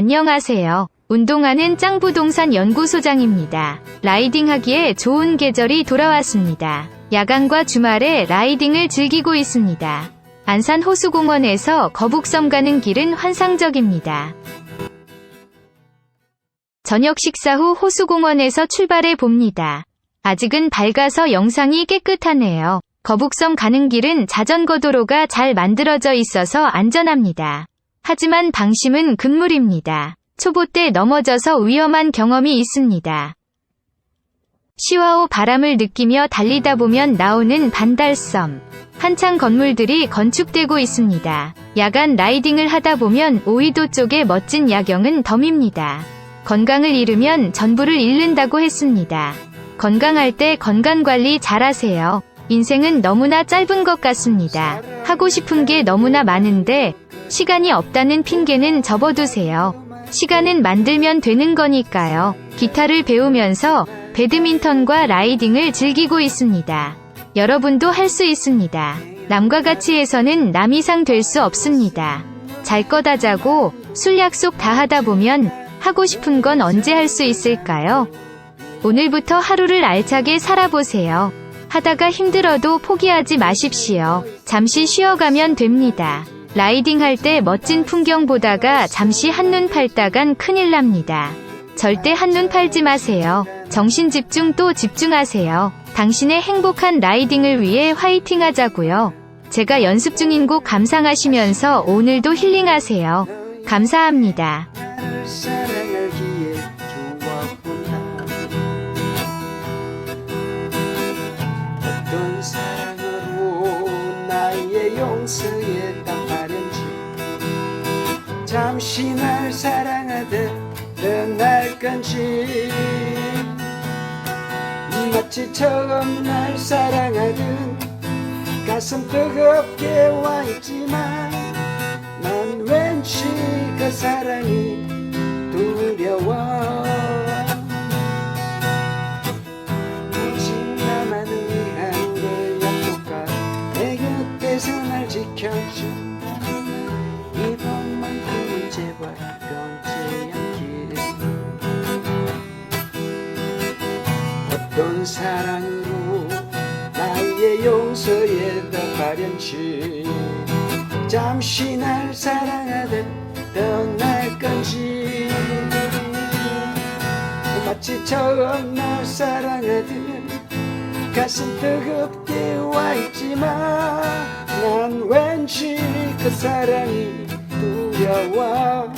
안녕하세요. 운동하는 짱부동산 연구소장입니다. 라이딩하기에 좋은 계절이 돌아왔습니다. 야간과 주말에 라이딩을 즐기고 있습니다. 안산 호수공원에서 거북섬 가는 길은 환상적입니다. 저녁 식사 후 호수공원에서 출발해 봅니다. 아직은 밝아서 영상이 깨끗하네요. 거북섬 가는 길은 자전거 도로가 잘 만들어져 있어서 안전합니다. 하지만 방심은 금물입니다. 초보 때 넘어져서 위험한 경험이 있습니다. 시와오 바람을 느끼며 달리다 보면 나오는 반달섬. 한창 건물들이 건축되고 있습니다. 야간 라이딩을 하다 보면 오이도 쪽의 멋진 야경은 덤입니다. 건강을 잃으면 전부를 잃는다고 했습니다. 건강할 때 건강관리 잘하세요. 인생은 너무나 짧은 것 같습니다. 하고 싶은 게 너무나 많은데 시간이 없다는 핑계는 접어두세요. 시간은 만들면 되는 거니까요. 기타를 배우면서 배드민턴과 라이딩을 즐기고 있습니다. 여러분도 할 수 있습니다. 남과 같이 해서는 남 이상 될 수 없습니다. 잘 거다 자고 술 약속 다 하다 보면 하고 싶은 건 언제 할 수 있을까요? 오늘부터 하루를 알차게 살아보세요. 하다가 힘들어도 포기하지 마십시오. 잠시 쉬어가면 됩니다. 라이딩 할 때 멋진 풍경 보다가 잠시 한눈 팔다간 큰일 납니다. 절대 한눈 팔지 마세요. 정신 집중 또 집중하세요. 당신의 행복한 라이딩을 위해 화이팅 하자고요. 제가 연습 중인 곡 감상하시면서 오늘도 힐링하세요. 감사합니다. 사랑으로 나의 용서에 답 건지 마치 처음 날 사랑하듯 가슴 뜨겁게 와 있지만 난 왠지 그 사랑이 어떤 사랑으로 나의 용서에 답하련지. 잠시 날 사랑하듯 떠날 건지. 마치 처음 날 사랑하듯 가슴 뜨겁게 와 있지만 난 왠지 그 사랑이 두려워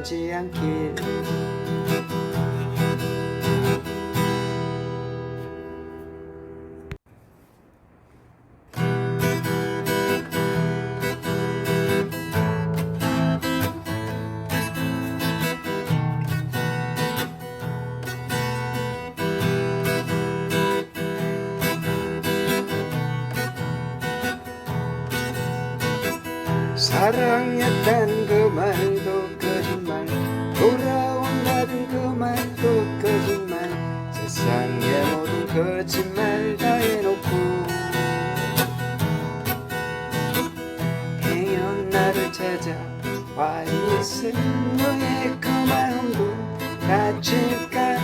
변치 않길 사랑했단 그 말도 거짓말 돌아온다는 그 말도 거짓말. 세상의 모든 거짓말 다 해놓고 행여 나를 찾아 와 있을 너의 그 마음도 다칠까